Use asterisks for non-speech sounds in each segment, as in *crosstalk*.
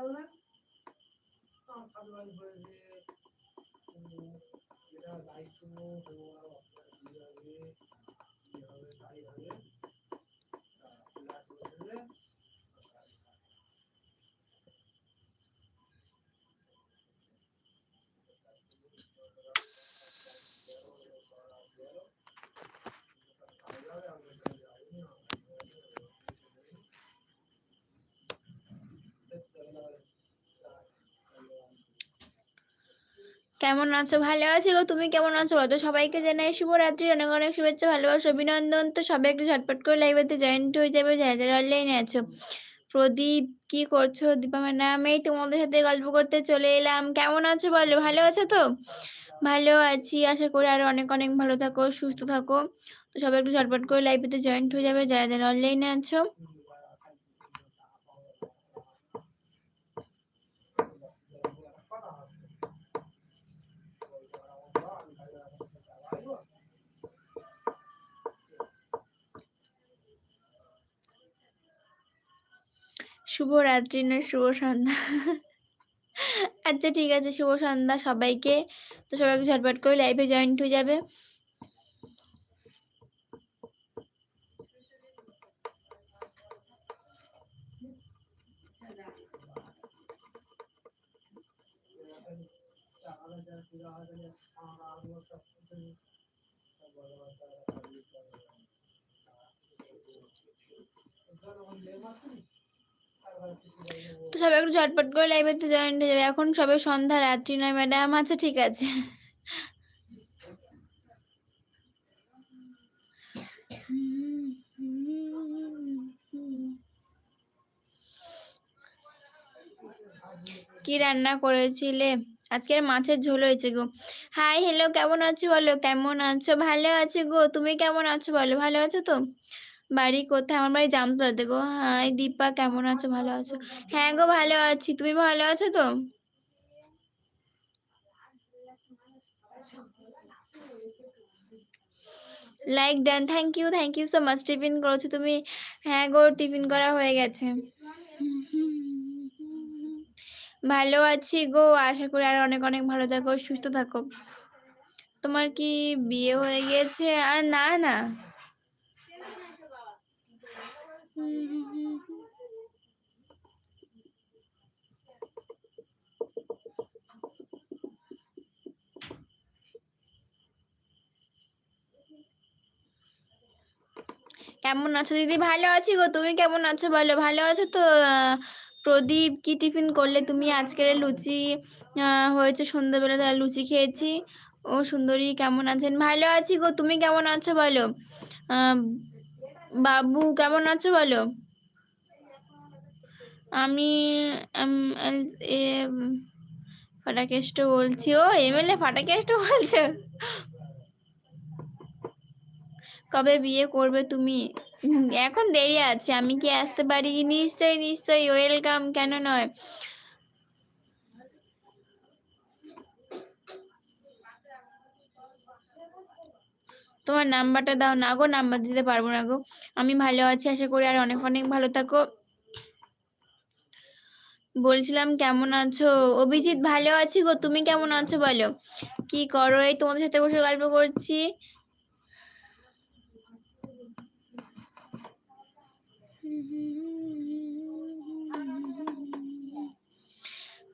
কারণে আমার কেমন আছো? ভালো আছি গো। তুমি কেমন আছো? তো সবাইকে জানাই শুভরাত্রি। অনেক অনেক শুভেচ্ছা, ভালোবাসা, অভিনন্দন। তো সবাই একটু ঝটপট করে লাইভেতে জয়েন্ট হয়ে যাবে। যারা যারা অনলাইনে আছো। প্রদীপ, কি করছ? দীপা ম্যাডাম, এই তোমাদের সাথে গল্প করতে চলে এলাম। কেমন আছো বলো? ভালো আছো তো? ভালো আছি। আশা করি আরও অনেক অনেক ভালো থাকো, সুস্থ থাকো। তো সবাই একটু ঝটপট করে লাইভেতে জয়েন্ট হয়ে যাবে। যারা যারা অনলাইনে আছো। শুভ রাত্রি না শুভ সন্ধ্যা। আচ্ছা ঠিক আছে, শুভ সন্ধ্যা সবাইকে। তো সবাইকে ঝটপট করে লাইভে জয়েন্ট হয়ে যাবে। তো সবাই একটু ঝটপট করে লাইভে তো জয়েন হয়ে যাবে। এখন সবে সন্ধ্যা, রাত্রি নয় ম্যাডাম আচ্ছা ঠিক আছে। কি রান্না করেছিলে? আজকের মাছের ঝোল হয়েছে গো। হাই হ্যালো কেমন আছো বলো? কেমন আছো? ভালো আছে গো? তুমি কেমন আছো বলো? ভালো আছো তো? বাড়ি কোথায়? আমার বাড়ি জামতলাতে গো। হাই দীপা, কেমন আছো? ভালো আছো? হ্যাঁ গো, ভালো আছি। তুমি ভালো আছো তো? Like done thank you thank you so much tiffin করেছ তুমি? হ্যাঁ গো, টিফিন করা হয়ে গেছে। ভালো আছি গো, আশা করি আর অনেক অনেক ভালো থাকো, সুস্থ থাকো। তোমার কি বিয়ে হয়ে গেছে? আর না না। কেমন আছো দিদি? ভালো আছি গো। তুমি কেমন আছো বলো? ভালো আছো তো? প্রদীপ, কি টিফিন করলে? তুমি আজকের লুচি হয়েছে সন্ধ্যাবেলা তাহলে লুচি খেয়েছি। ও সুন্দরী, কেমন আছেন? ভালো আছি গো। তুমি কেমন আছো বলো? বাবু, কেমন আছো বলো? আমি ফাটাকেষ্ট বলছি। ও এমএলএ ফাটাকেষ্ট বলছো? কবে বিয়ে করবে তুমি? এখন দেরি আছে, আমি কি আসতে পারি? নিশ্চয়ই নিশ্চয়ই ওয়েলকাম কেন নয়? তোমার নাম্বারটা দাও না গো, নাম্বার দিতে পারব না গো। আমি ভালো আছি, আশা করি আর অনেক অনেক ভালো থাকো। বলছিলাম কেমন আছো? অভিজিৎ ভালো আছি গো, তুমি কেমন আছো বলো? কি করো? এই তোমাদের সাথে বসে গল্প করছি।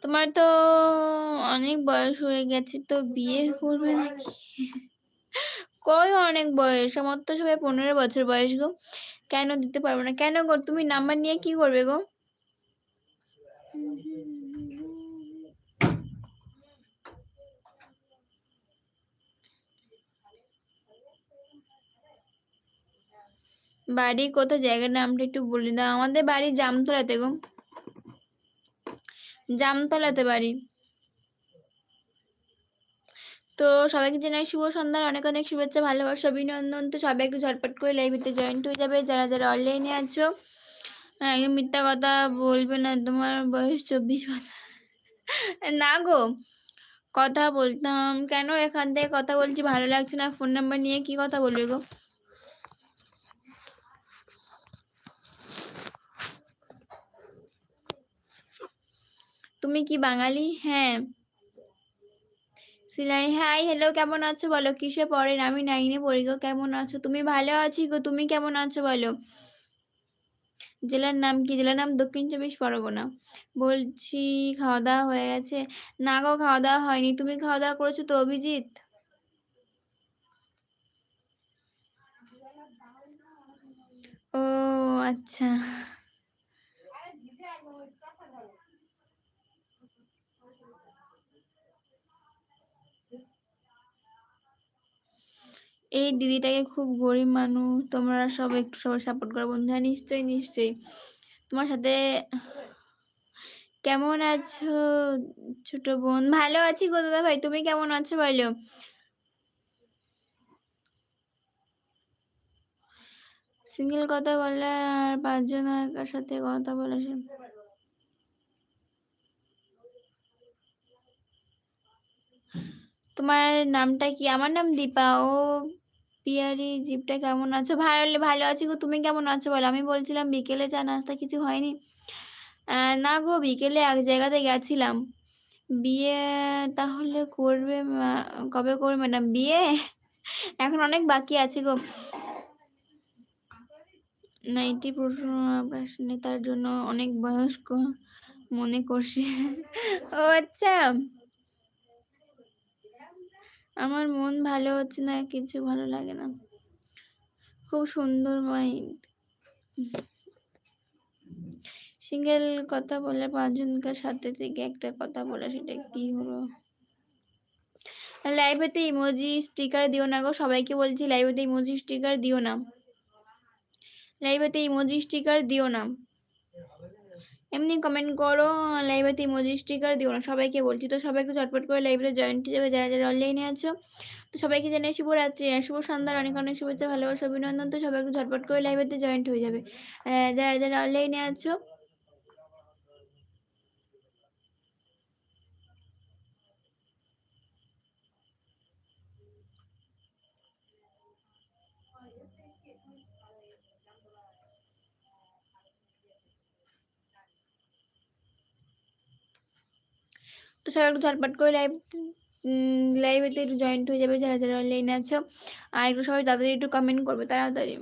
তোমার তো অনেক বয়স হয়ে গেছে, তো বিয়ে করবে নাকি? কই অনেক বয়স? আমার তো সবাই পনেরো বছর বয়স গো। কেন দিতে পারব না? কেন গো? তুমি নাম্বার নিয়ে কি করবে গো? বাড়ি কোথায়? জায়গার নামটা একটু বলে দাও। আমাদের বাড়ি জামতলাতে গো। জামতলাতে বাড়ি। তো সবাইকে জানাই শুভ সন্ধ্যার অনেক অনেক শুভেচ্ছা ভালোবাসা অভিনন্দন। তো সবাই একটু ঝটপট করে লাইভেতে জয়েন্ট হয়ে যাবে। যারা যারা অনলাইনে আছো হ্যাঁ, একদম মিথ্যা কথা বলবে না। তোমার বয়স চব্বিশ বছর। *laughs* না গো কথা বলতাম। কেন এখান থেকে কথা বলছি? ভালো লাগছে না। ফোন নাম্বার নিয়ে কি কথা বলবে গো? তুমি কি বাঙালি? হ্যাঁ। সিলাই, হাই হ্যালো কেমন আছো? বলো, কিসে পড়েন? আমি নাইনে পড়ি গো, কেমন আছো? তুমি ভালো আছি গো, তুমি কেমন আছো বলো? জেলার নাম কি? জেলার নাম দক্ষিণ চব্বিশ পরগনা। বলছি খাওয়া দাওয়া হয়ে গেছে? না গো খাওয়া দাওয়া হয়নি। তুমি খাওয়া দাওয়া করেছ তো, অভিজিৎ? ও আচ্ছা। এই দিদিটাকে খুব গরিব মানুষ, তোমরা সব একটু সবাই সাপোর্ট করো। বন্ধুরা, নিশ্চয়ই নিশ্চয়ই। তোমার সাথে কেমন আছো ছোট বোন? ভালো আছি গো দাদা ভাই তুমি কেমন আছো বলো? সিঙ্গেল কথা বললে আর পাঁচজন আর সাথে কথা বলে তোমার নামটা কি? আমার নাম দীপা। ও পিয়ারি, জিপটা কেমন আছো? ভালো ভালো আছি গো। তুমি কেমন আছো বলো? আমি বলছিলাম বিকেলে চা নাস্তা কিছু হয়নি। না গো, বিকেলে এক জায়গাতে গেছিলাম। বিয়ে তাহলে করবে কবে করবে ম্যাডাম বিয়ে? এখন অনেক বাকি আছে গো। নাইটি প্রশ্ন, তার জন্য অনেক বয়স্ক মনে করছি। ও আচ্ছা। আমার মন ভালো হচ্ছে না, কিছু ভালো লাগে না। খুব সুন্দর মাইন্ড সিঙ্গেল কথা বলে পাঁচজনকার সাথে থেকে একটা কথা বলে সেটা কি হলো? লাইভেতে ইমোজি স্টিকার দিও না গো, সবাইকে বলছি লাইভেতে ইমোজি স্টিকার দিও না। লাইভেতে ইমোজি স্টিকার দিও না। এমনি কমেন্ট করো লাইভেতে ইমোজি স্টিকার দিও না, সবাইকে বলছি। তো সবাই একটু চটপট করে লাইভে জয়েন্ট যাবে যারা যারা অনলাইনে আছো। তো সবাইকে জানাই শুভরাত্রি আর শুভ সন্ধ্যার অনেক অনেক শুভেচ্ছা, ভালোবাসা, অভিনন্দন। তো সবাই একটু ঝটপট করে লাইভেতে জয়েন্ট হয়ে যাবে। যারা যারা অনলাইনে আছো সবাই একটু ঝটপট করে লাইভ লাইভেতে একটু জয়েন্ট হয়ে যাবে, যারা যারা অনলাইনে আছো। আর একটু সবাই তাড়াতাড়ি একটু কমেন্ট করবে, তাড়াতাড়ি।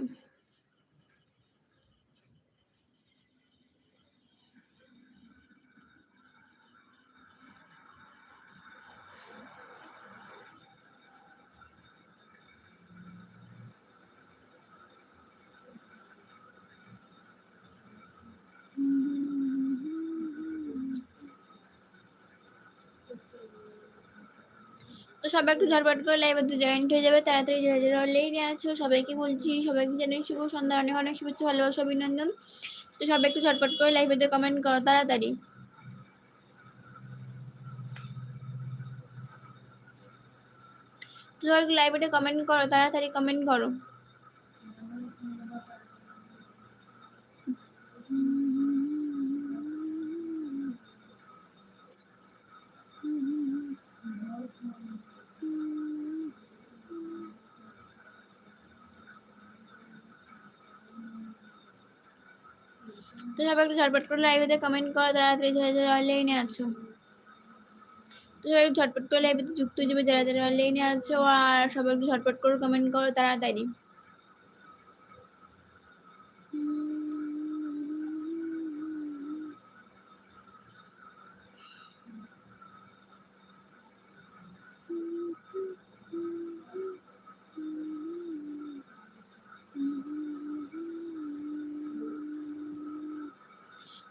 তো সবাই একটু ঝটপট করে লাইভে জয়েন্ট হয়ে যাবে। তাড়াতাড়ি যারা যারা নিয়ে আছো, সবাইকে বলছি, সবাইকে জানাই শুভ সন্ধ্যা, অনেক অনেক শুভেচ্ছা, ভালোবাসা, অভিনন্দন। তো সবাই একটু ঝটপট করে লাইভেতে কমেন্ট করো তাড়াতাড়ি। তো লাইভেতে কমেন্ট করো, তাড়াতাড়ি কমেন্ট করো। তো সবাই একটু ঝটপট করে লাইভেতে কমেন্ট করো, তাড়াতাড়ি যারা যারা অনলাইনে আছো। তো সবাই ঝটপট করে লাইভেতে যুক্ত হয়ে যাবে, যারা যারা অনলাইনে আছো, আর সবাই একটু ঝটপট করে কমেন্ট করো, তাড়াতাড়ি।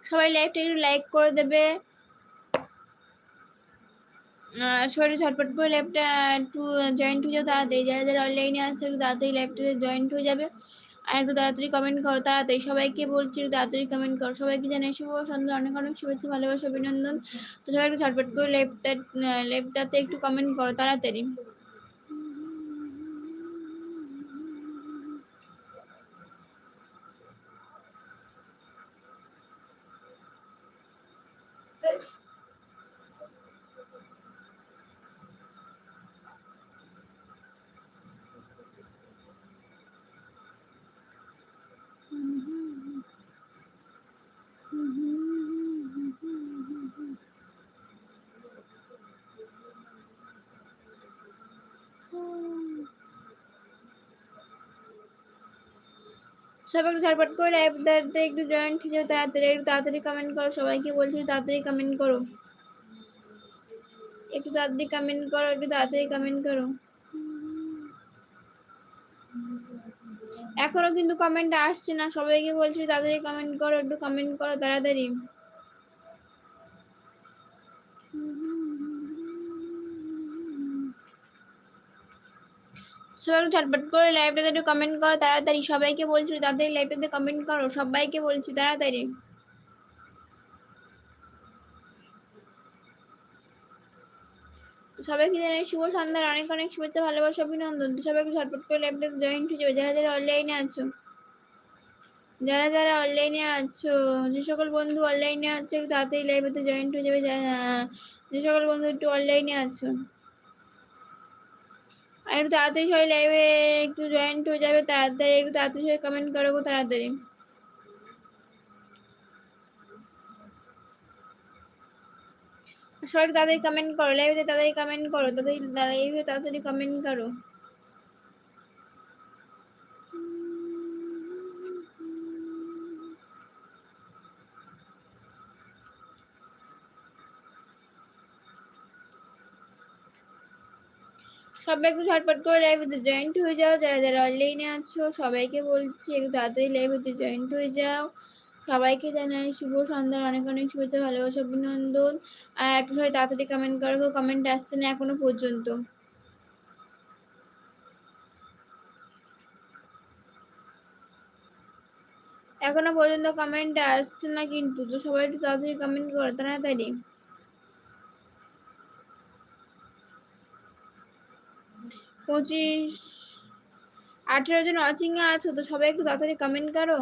সবাই লাইভটা একটু লাইক করে দেবে। সবাই ঝটপট করে লাইভটা একটু জয়েন্ট হয়ে যাও, তাড়াতাড়ি। যারা যারা অনলাইনে আছে, একটু তাড়াতাড়ি লাইভটাতে জয়েন্ট হয়ে যাবে। আর একটু তাড়াতাড়ি কমেন্ট করো, তাড়াতাড়ি। সবাইকে বলছি তাড়াতাড়ি কমেন্ট করো। সবাইকে জানাই শুভ সন্ধ্যা অনেক অনেক শুভেচ্ছা, ভালোবাসা, অভিনন্দন। তো সবাই একটু ঝটপট করে লাইভটা লাইভটাতে একটু কমেন্ট করো, তাড়াতাড়ি। সবাই ঝাড়পাট করে লাইভটাতে একটু জয়েন্ট হয়ে তাড়াতাড়ি, একটু তাড়াতাড়ি কমেন্ট করো, সবাইকে বলছি তাড়াতাড়ি কমেন্ট করো। একটু তাড়াতাড়ি কমেন্ট করো, একটু তাড়াতাড়ি কমেন্ট করো। এখনও কিন্তু কমেন্ট আসছে না, সবাইকে বলছি তাড়াতাড়ি কমেন্ট করো, একটু কমেন্ট করো তাড়াতাড়ি। সবাই ঝটপট করে লাইভটাতে একটু কমেন্ট করো, তাড়াতাড়ি সবাইকে বলছি, তাড়াতাড়ি লাইভটাতে কমেন্ট করো, সবাইকে বলছি তাড়াতাড়ি। সবাইকে জানাই শুভ সন্ধ্যার অনেক অনেক শুভেচ্ছা, ভালোবাসা, অভিনন্দন। তো সবাই একটু ঝটপট করে লাইভটাতে জয়েন্ট হয়ে যাবে। যারা যারা অনলাইনে আছো, যারা যারা অনলাইনে আছো, যে সকল বন্ধু অনলাইনে আছো, তাড়াতাড়ি লাইভেতে জয়েন্ট হয়ে যাবে। যারা, যে সকল বন্ধু একটু অনলাইনে আছো আর একটু তাড়াতাড়ি সবাই লাইভে একটু জয়েন্ট হয়ে যাবে, তাড়াতাড়ি একটু তাড়াতাড়ি সবাই কমেন্ট করো গো তাড়াতাড়ি। সবাই তাদের তাড়াতাড়ি কমেন্ট করো লাইভে তাদের কমেন্ট করো, তাড়াতাড়ি লাইভে তাড়াতাড়ি কমেন্ট করো। সবাই একটু ঝটপট করে লাইভেতে জয়েন্ট হয়ে যাও। যারা যারা অনলাইনে আছো, সবাইকে বলছি একটু তাড়াতাড়ি লাইভেতে জয়েন্ট হয়ে যাও। সবাইকে জানাই শুভ সন্ধ্যার অনেক অনেক শুভেচ্ছা, ভালোবাসা, অভিনন্দন। আর একটু সবাই তাড়াতাড়ি কমেন্ট করো কমেন্ট আসছে না এখনও পর্যন্ত। এখনও পর্যন্ত কমেন্ট আসছে না কিন্তু, তো সবাই একটু তাড়াতাড়ি কমেন্ট করো, তাড়াতাড়ি। পঁচিশ আঠেরো জন ওয়াচিংয়ে আছো তো সবাই একটু তাড়াতাড়ি কমেন্ট করো।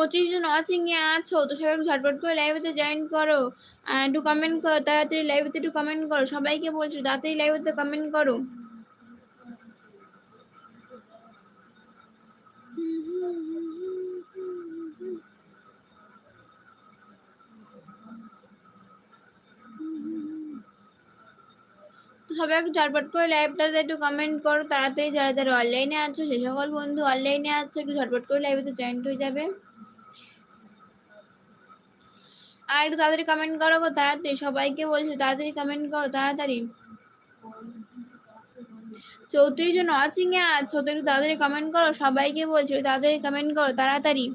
পঁচিশ জন ওয়াচিং এ আছো, তো সবাই ঝটপট করে লাইভেতে জয়েন করো। একটু কমেন্ট করো, তাড়াতাড়ি লাইভেতে একটু কমেন্ট করো। সবাইকে বলছো, তাড়াতাড়ি লাইভেতে কমেন্ট করো। সবাই একটু ঝটপট করে লাইভটাতে একটু কমেন্ট করো, তাড়াতাড়ি যারা যারা অনলাইনে আছো, সে সকল বন্ধু অনলাইনে আছো, একটু ঝটপট করে লাইভেতে জয়েন্ট হয়ে যাবে। আর একটু তাড়াতাড়ি কমেন্ট করো গো, তাড়াতাড়ি, সবাইকে বলছি তাড়াতাড়ি কমেন্ট করো, তাড়াতাড়ি। চৌত্রিশ জন ওয়াচিং এ আছো, তো একটু তাড়াতাড়ি কমেন্ট করো, সবাইকে বলছি, তাড়াতাড়ি কমেন্ট করো, তাড়াতাড়ি।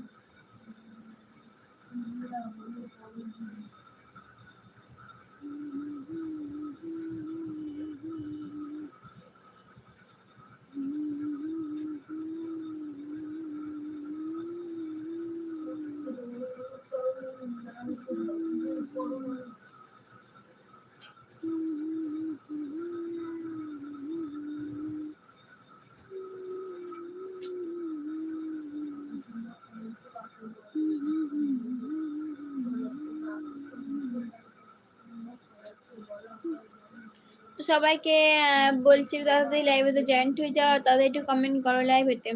সবাইকে বলছি তাড়াতাড়ি লাইভেতে জয়েন্ট হয়ে যাও তাদের একটু কমেন্ট করো লাইভেতে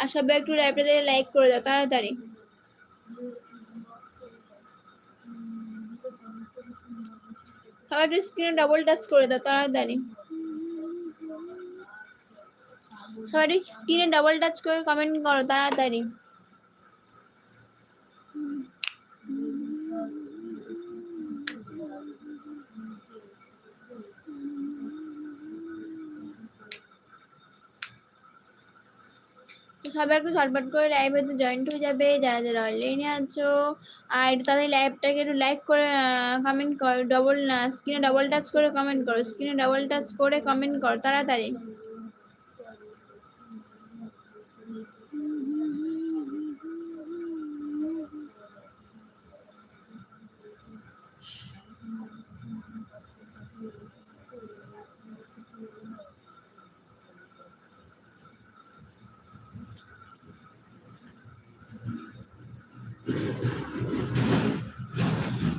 আর সবাই একটু লাইভটাতে লাইক করে দাও, তাড়াতাড়ি। সবাই একটু স্ক্রিনে ডাবল টাচ করে দাও, তাড়াতাড়ি। সবাই স্ক্রিনে ডবল টাচ করে কমেন্ট করো, তাড়াতাড়ি। সবাই একটু ঝটপট করে লাইভে তো জয়েন্ট হয়ে যাবে। যারা যারা অনলাইনে আছো, আর একটু তাদের লাইভটাকে একটু লাইক করে কমেন্ট করো ডবল স্ক্রিনে ডবল টাচ করে কমেন্ট করো। স্ক্রিনে ডবল টাচ করে কমেন্ট করো, তাড়াতাড়ি।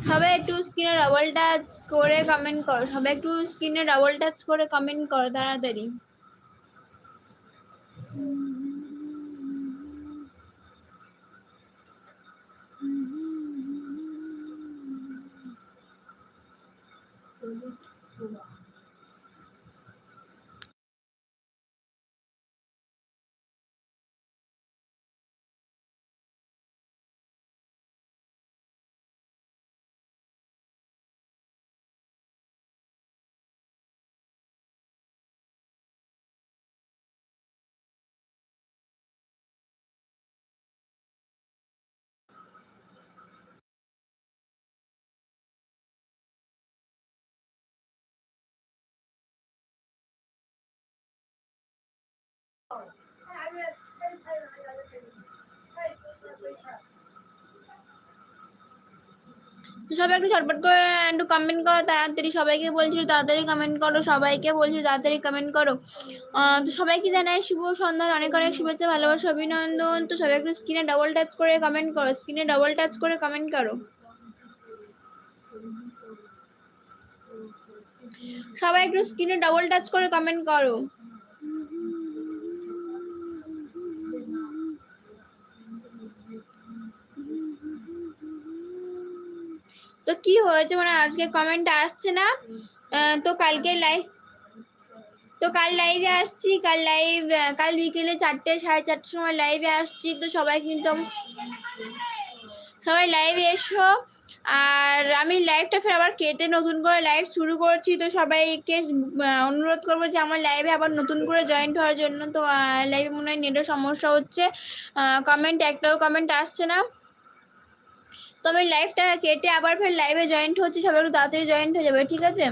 সবাই একটু স্ক্রিনে ডাবল টাচ করে কমেন্ট করো। সবাই একটু স্ক্রিনে ডাবল টাচ করে কমেন্ট করো তাড়াতাড়ি। সবাই একটু ঝটপট করে একটু কমেন্ট করো, তাড়াতাড়ি সবাইকে বলছিল, তাড়াতাড়ি কমেন্ট করো, সবাইকে বলছিল, তাড়াতাড়ি কমেন্ট করো। তো সবাইকে জানাই শুভ সন্ধ্যার অনেক অনেক শুভেচ্ছা, ভালোবাসা, অভিনন্দন। তো সবাই একটু স্ক্রিনে ডবল টাচ করে কমেন্ট করো স্ক্রিনে ডবল টাচ করে কমেন্ট করো। সবাই একটু স্ক্রিনে ডবল টাচ করে কমেন্ট করো। তো কি হয়েছে? মানে আজকে কমেন্ট আসছে না। তো কালকে লাইভ তো কাল লাইভে আসছি। কাল লাইভ কাল বিকেলে চারটে, সাড়ে চারটের সময় লাইভে আসছি। তো সবাই কিন্তু সবাই লাইভে এসো। আর আমি লাইভটা ফের আবার কেটে নতুন করে লাইভ শুরু করছি। তো সবাইকে অনুরোধ করব যে আমার লাইভে আবার নতুন করে জয়েন্ট হওয়ার জন্য। তো লাইভে মনে হয় নেটের সমস্যা হচ্ছে। কমেন্ট একটাও কমেন্ট আসছে না। তো আমি লাইভটা কেটে আবার ফের লাইভে জয়েন্ট হচ্ছি, সবাই একটু তাড়াতাড়ি জয়েন্ট হয়ে যাবে, ঠিক আছে?